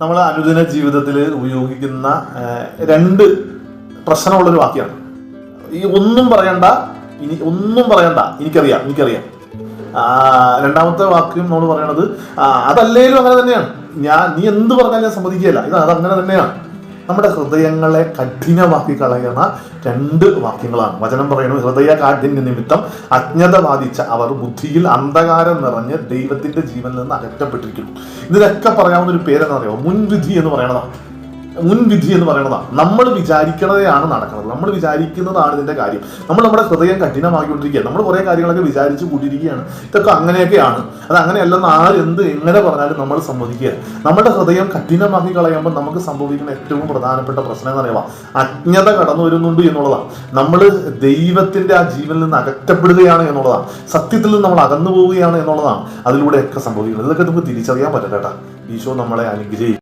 നമ്മൾ അനുദിന ജീവിതത്തിൽ ഉപയോഗിക്കുന്ന രണ്ട് പ്രശ്നമുള്ളൊരു വാക്യമാണ് ഈ ഒന്നും പറയണ്ട ഇനി ഒന്നും പറയണ്ട എനിക്കറിയാം എനിക്കറിയാം. രണ്ടാമത്തെ വാക്യം നമ്മൾ പറയണത് അതല്ലേലും അങ്ങനെ തന്നെയാണ്. ഞാൻ നീ എന്ത് പറഞ്ഞാലും ഞാൻ സമ്മതിക്കുകയല്ല. ഇത് അതങ്ങനെ തന്നെയാണ്. നമ്മുടെ ഹൃദയങ്ങളെ കഠിനമാക്കി കളയുന്ന രണ്ട് വാക്യങ്ങളാണ്. വചനം പറയുന്നത് ഹൃദയ കാഠിന്യ നിമിത്തം അജ്ഞത ബാധിച്ച അവർ ബുദ്ധിയിൽ അന്ധകാരം നിറഞ്ഞ് ദൈവത്തിന്റെ ജീവനിൽ നിന്ന് അകറ്റപ്പെട്ടിരിക്കുന്നു. ഇതിനൊക്കെ പറയാവുന്ന ഒരു പേരെന്ന് പറയുമോ മുൻവിധി എന്ന് പറയണതാണ്. മുൻവിധി എന്ന് പറയുന്നതാണ് നമ്മൾ വിചാരിക്കുന്നതാണ് നടക്കുന്നത്. നമ്മൾ വിചാരിക്കുന്നതാണ് ഇതിന്റെ കാര്യം. നമ്മൾ നമ്മുടെ ഹൃദയം കഠിനമാക്കിക്കൊണ്ടിരിക്കുക നമ്മൾ കുറേ കാര്യങ്ങളൊക്കെ വിചാരിച്ച് കൂട്ടിയിരിക്കുകയാണ്. ഇതൊക്കെ അങ്ങനെയൊക്കെയാണ്. അത് അങ്ങനെയല്ലെന്ന് ആരെന്ത് എങ്ങനെ പറഞ്ഞാലും നമ്മൾ സമ്മതിക്കുക നമ്മുടെ ഹൃദയം കഠിനമാക്കി കളയുമ്പോൾ നമുക്ക് സംഭവിക്കുന്ന ഏറ്റവും പ്രധാനപ്പെട്ട പ്രശ്നം എന്ന് പറയുക അജ്ഞത കടന്നു വരുന്നുണ്ട് എന്നുള്ളതാണ്. നമ്മൾ ദൈവത്തിന്റെ ആ ജീവനിൽ നിന്ന് അകറ്റപ്പെടുകയാണ് എന്നുള്ളതാണ്. സത്യത്തിൽ നിന്ന് നമ്മൾ അകന്നു പോവുകയാണ് എന്നുള്ളതാണ് അതിലൂടെയൊക്കെ സംഭവിക്കുന്നത്. ഇതൊക്കെ നമുക്ക് തിരിച്ചറിയാൻ പറ്റട്ടെ ഈശോ നമ്മളെ അനുഗ്രഹിക്കും.